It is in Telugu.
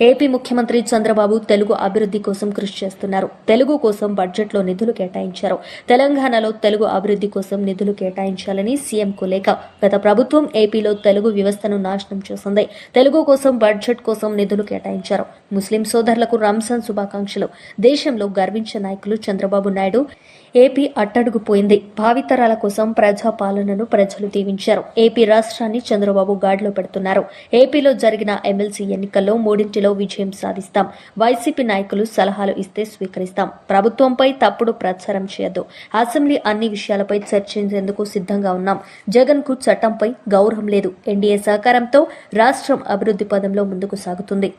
ఏపీ ముఖ్యమంత్రి చంద్రబాబు తెలుగు అభివృద్ధి కోసం కృషి చేస్తున్నారు. తెలుగు కోసం బడ్జెట్లో నిధులు కేటాయించారు. తెలంగాణలో తెలుగు అభివృద్ధి కోసం నిధులు కేటాయించాలని సీఎంకు లేఖ గత ప్రభుత్వం ఏపీలో తెలుగు వ్యవస్థను నాశనం చేసింది. తెలుగు కోసం బడ్జెట్ కోసం నిధులు కేటాయించారు. ముస్లిం సోదరులకు రంజాన్ శుభాకాంక్షలు. దేశంలో గర్వించే నాయకులు చంద్రబాబు నాయుడు. ఏపీ అట్టడుగుపోయింది. భావితరాల కోసం ప్రజా పాలనను ప్రజలు దీవించారు. ఏపీ రాష్ట్రాన్ని చంద్రబాబు గాడిలో పెడుతున్నారు. ఏపీలో జరిగిన ఎమ్మెల్సీ ఎన్నికల్లో మూడింటిలో విజయం సాధిస్తాం. వైసీపీ నాయకులు సలహాలు ఇస్తే స్వీకరిస్తాం. ప్రభుత్వంపై తప్పుడు ప్రచారం చేయొద్దు. అసెంబ్లీ అన్ని విషయాలపై చర్చించేందుకు సిద్ధంగా ఉన్నాం. జగన్కు చట్టంపై గౌరవం లేదు. ఎన్డీఏ సహకారంతో రాష్ట్రం అభివృద్ధి పదంలో ముందుకు సాగుతుంది.